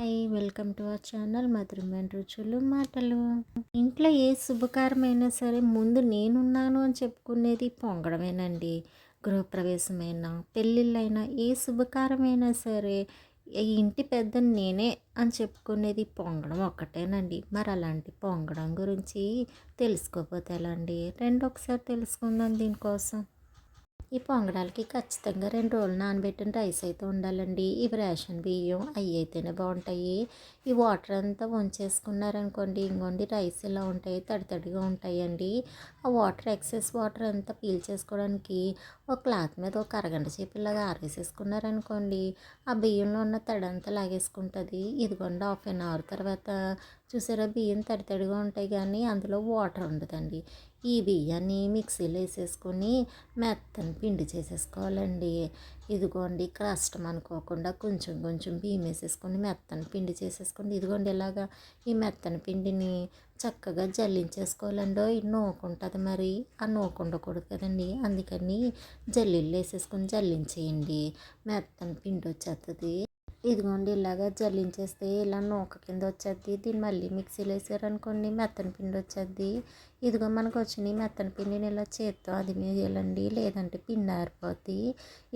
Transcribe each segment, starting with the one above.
Hi welcome to our channel మధురమైన రుచులు మాటలు. ఇంట్లో ఏ శుభకారమైనా సరే ముందు నేనున్నాను అని చెప్పుకునేది పొంగడమేనండి. గృహప్రవేశమైనా పెళ్ళిళ్ళైనా ఏ శుభకారమైనా సరే ఇంటి పెద్ద నేనే అని చెప్పుకునేది పొంగడం ఒక్కటేనండి. మరి అలాంటి పొంగడం గురించి తెలుసుకోకపోతే ఎలా అండి రెండు ఒకసారి తెలుసుకుందాం దీనికోసం. ఈ పొంగడాలకి ఖచ్చితంగా రెండు రోజులు నానబెట్టిన రైస్ అయితే ఉండాలండి. ఇవి రేషన్ బియ్యం అవి అయితేనే బాగుంటాయి. ఈ వాటర్ అంతా వంచేసుకున్నారనుకోండి ఇంకోండి రైస్ ఇలా ఉంటాయి తడి తడిగా ఉంటాయండి. ఆ వాటర్ ఎక్సెస్ వాటర్ అంతా పీల్ చేసుకోవడానికి ఒక క్లాత్ మీద ఒక అరగంట సేపు ఇలాగా ఆరేసేసుకున్నారనుకోండి ఆ బియ్యంలో ఉన్న తడంతా లాగేసుకుంటుంది. ఇదిగోండి హాఫ్ అన్ అవర్ తర్వాత చూసారా బియ్యం తడి తడిగా ఉంటాయి కానీ అందులో వాటర్ ఉండదండి. ఈ బియ్యాన్ని మిక్సీలో వేసేసుకొని మెత్తని పిండి చేసేసుకోవాలండి. ఇదిగోండి కష్టం అనుకోకుండా కొంచెం కొంచెం బియ్యం వేసేసుకొని మెత్తని పిండి చేసేసుకోండి. ఇదిగోండి ఇలాగా ఈ మెత్తని పిండిని చక్కగా జల్లించేసుకోవాలండి నూకుంటుంది మరి ఆ నూకు ఉండకూడదు కదండి. అందుకని జల్లీలు వేసేసుకొని జల్లించేయండి. మెత్తని పిండి వచ్చేస్తుంది ఇదిగోండి ఇలాగా జల్లించేస్తే ఇలా నూక కింద వచ్చేది. దీన్ని మళ్ళీ మిక్సీలో వేసారనుకోండి మెత్తని పిండి వచ్చేది. ఇదిగో మనకు వచ్చిన మెత్తని పిండిని ఇలా చేత్తో అదిమేయాలండి లేదంటే పిండి ఆరిపోద్ది.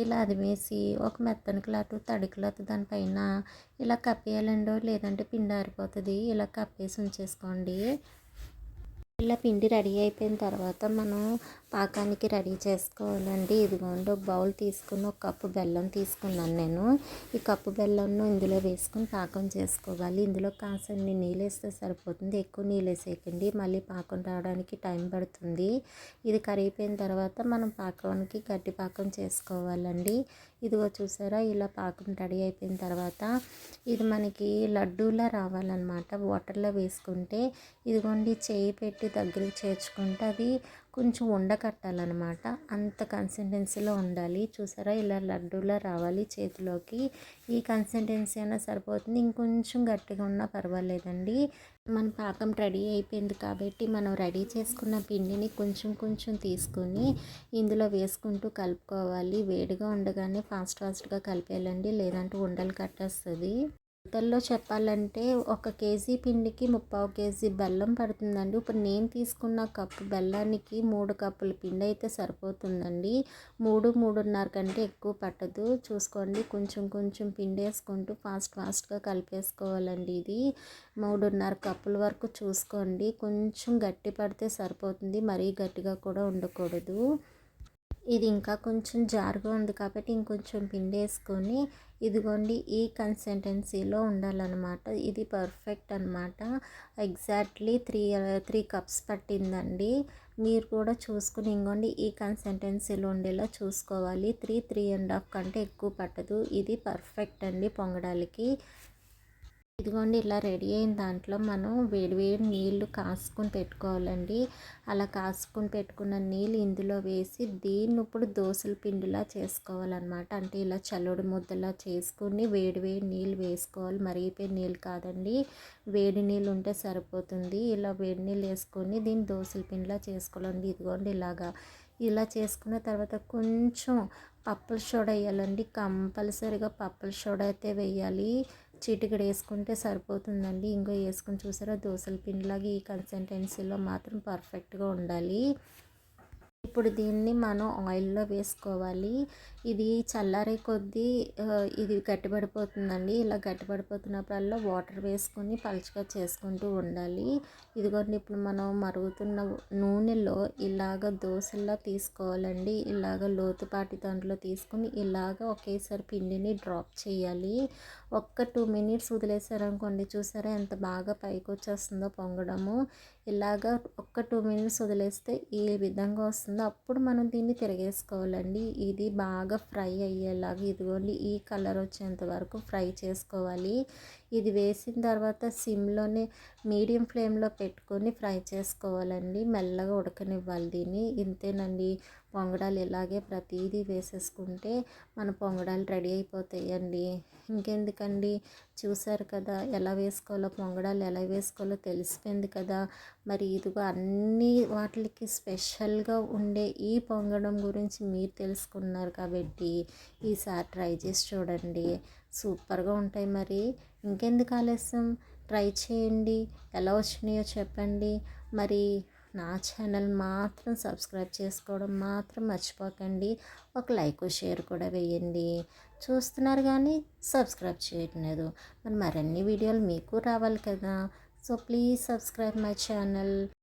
ఇలా అదిమేసి ఒక మెత్తని క్లాత్ తడి క్లాత్ దానిపైన ఇలా కప్పేయాలండో. లేదంటే పిండి ఆరిపోతుంది. ఇలా కప్పేసి ఉంచేసుకోండి. ఇలా పిండి రెడీ అయిపోయిన తర్వాత మనం పాకానికి రెడీ చేసుకోవాలండి. ఇదిగోండి ఒక బౌల్ తీసుకుని ఒక కప్పు బెల్లం తీసుకున్నాను నేను. ఈ కప్పు బెల్లంను ఇందులో వేసుకుని పాకం చేసుకోవాలి. ఇందులో కాసన్ని నీళ్ళు వేస్తే సరిపోతుంది. ఎక్కువ నీళ్ళు వేసేయకండి మళ్ళీ పాకం రావడానికి టైం పడుతుంది. ఇది కరిగిపోయిన తర్వాత మనం పాకానికి గట్టి పాకం చేసుకోవాలండి. ఇదిగో చూసారా ఇలా పాకం రెడీ అయిపోయిన తర్వాత ఇది మనకి లడ్డూలా రావాలన్నమాట. వాటర్లో వేసుకుంటే ఇదిగోండి చేయి పెట్టి దగ్గరికి చేర్చుకుంటే అది కొంచెం ఉండకట్టాలన్నమాట అంత కన్సిస్టెన్సీలో ఉండాలి. చూసారా? ఇలా లడ్డూలా రావాలి చేతిలోకి. ఈ కన్సిస్టెన్సీ అయినా సరిపోతుంది. ఇంకొంచెం గట్టిగా ఉన్నా పర్వాలేదండి. మన పాకం రెడీ అయిపోయింది కాబట్టి మనం రెడీ చేసుకున్న పిండిని కొంచెం కొంచెం తీసుకొని ఇందులో వేసుకుంటూ కలుపుకోవాలి. వేడిగా ఉండగానే ఫాస్ట్ ఫాస్ట్గా కలిపేయాలండి. లేదంటే ఉండలు కట్టేస్తుంది. కొలతల్లో చెప్పాలంటే ఒక కేజీ పిండికి ముప్పావు కేజీ బెల్లం పడుతుందండి. ఇప్పుడు నేను తీసుకున్న కప్పు బెల్లానికి మూడు కప్పుల పిండి అయితే సరిపోతుందండి. మూడు మూడున్నర కంటే ఎక్కువ పట్టదు. చూసుకోండి కొంచెం కొంచెం పిండి వేసుకుంటూ ఫాస్ట్ ఫాస్ట్గా కలిపేసుకోవాలండి ఇది. మూడున్నర కప్పుల వరకు చూసుకోండి. కొంచెం గట్టి పడితే సరిపోతుంది. మరీ గట్టిగా కూడా ఉండకూడదు. ఇది ఇంకా కొంచెం జారుగా ఉంది కాబట్టి ఇంకొంచెం పిండి వేసుకొని ఇదిగోండి ఈ కన్సిస్టెన్సీలో ఉండాలన్నమాట. ఇది పర్ఫెక్ట్ అనమాట ఎగ్జాక్ట్లీ త్రీ త్రీ కప్స్ పట్టిందండి. మీరు కూడా చూసుకుని ఇంకోండి ఈ కన్సిస్టెన్సీలో ఉండేలా చూసుకోవాలి. త్రీ త్రీ అండ్ హాఫ్ కంటే ఎక్కువ పట్టదు. ఇది పర్ఫెక్ట్ అండి పొంగడానికి. ఇదిగోండి ఇలా రెడీ అయిన దాంట్లో మనం వేడివేడి నీళ్ళు కాసుకొని పెట్టుకోవాలండి. అలా కాసుకొని పెట్టుకున్న నీళ్ళు ఇందులో వేసి దీన్ని ఇప్పుడు దోశల పిండిలా చేసుకోవాలన్నమాట. అంటే ఇలా చల్లుడు ముద్దలా చేసుకుని వేడివేడి నీళ్ళు వేసుకోవాలి. మరిగిపోయి నీళ్ళు కాదండి వేడి నీళ్ళు ఉంటే సరిపోతుంది. ఇలా వేడి నీళ్ళు వేసుకొని దీన్ని దోశల పిండిలా చేసుకోవాలండి. ఇదిగోండి ఇలాగా ఇలా చేసుకున్న తర్వాత కొంచెం పప్పుల సోడా వేయాలండి. కంపల్సరీగా పప్పుల సోడా అయితే వేయాలి. చిటికడ వేసుకుంటే సరిపోతుందండి. ఇంకో వేసుకుని చూసారా? దోశల పిండిలాగా ఈ కన్సిస్టెన్సీలో మాత్రం పర్ఫెక్ట్గా ఉండాలి. ఇప్పుడు దీన్ని మనం ఆయిల్లో వేసుకోవాలి. ఇది చల్లారే కొద్దీ ఇది గట్టిపడిపోతుందండి. ఇలా గట్టిపడిపోతున్నప్పుడల్లా వాటర్ వేసుకొని పలుచగా చేసుకుంటూ ఉండాలి. ఇదిగోండి ఇప్పుడు మనం మరుగుతున్న నూనెలో ఇలాగ దోశల్లా తీసుకోవాలండి. ఇలాగ లోతుపాటి దాంట్లో తీసుకుని ఇలాగ ఒకేసారి పిండిని డ్రాప్ చేయాలి. ఒక్క టూ మినిట్స్ వదిలేసారనుకోండి చూసారా ఎంత బాగా పైకి వచ్చేస్తుందో పొంగడము. ఇలాగ ఒక్క టూ మినిట్స్ వదిలేస్తే ఈ విధంగా వస్తుందో అప్పుడు మనం దీన్ని తిరగేసుకోవాలండి. ఇది బాగా బాగా ఫ్రై అయ్యేలాగా ఇదిగోండి ఈ కలర్ వచ్చేంత వరకు ఫ్రై చేసుకోవాలి. ఇది వేసిన తర్వాత సిమ్లోనే మీడియం ఫ్లేమ్లో పెట్టుకొని ఫ్రై చేసుకోవాలండి. మెల్లగా ఉడకనివ్వాలి దీన్ని. ఇంతేనండి. పొంగడాలు ఇలాగే ప్రతిదీ వేసేసుకుంటే మన పొంగడాలు రెడీ అయిపోతాయండి. ఇంకెందుకండి? చూసారు కదా ఎలా వేసుకోవాలో పొంగడాలు ఎలా వేసుకోవాలో తెలిసిపోయింది కదా. మరి ఇదిగో అన్ని వాటికి స్పెషల్గా ఉండే ఈ పొంగడం గురించి మీరు తెలుసుకున్నారు కాబట్టి ఈసారి ట్రై చేసి చూడండి. సూపర్గా ఉంటాయి మరి. ఇంకెందుకు ఆలస్యం? ట్రై చేయండి. ఎలా వచ్చినాయో చెప్పండి. మరి నా ఛానల్ మాత్రం సబ్స్క్రైబ్ చేసుకోవడం మాత్రం మర్చిపోకండి. ఒక లైక్ షేర్ కూడా వేయండి. చూస్తున్నారు కానీ సబ్స్క్రైబ్ చేయట్లేదు మరి మరిన్ని వీడియోలు మీకు రావాలి కదా. So please subscribe my channel.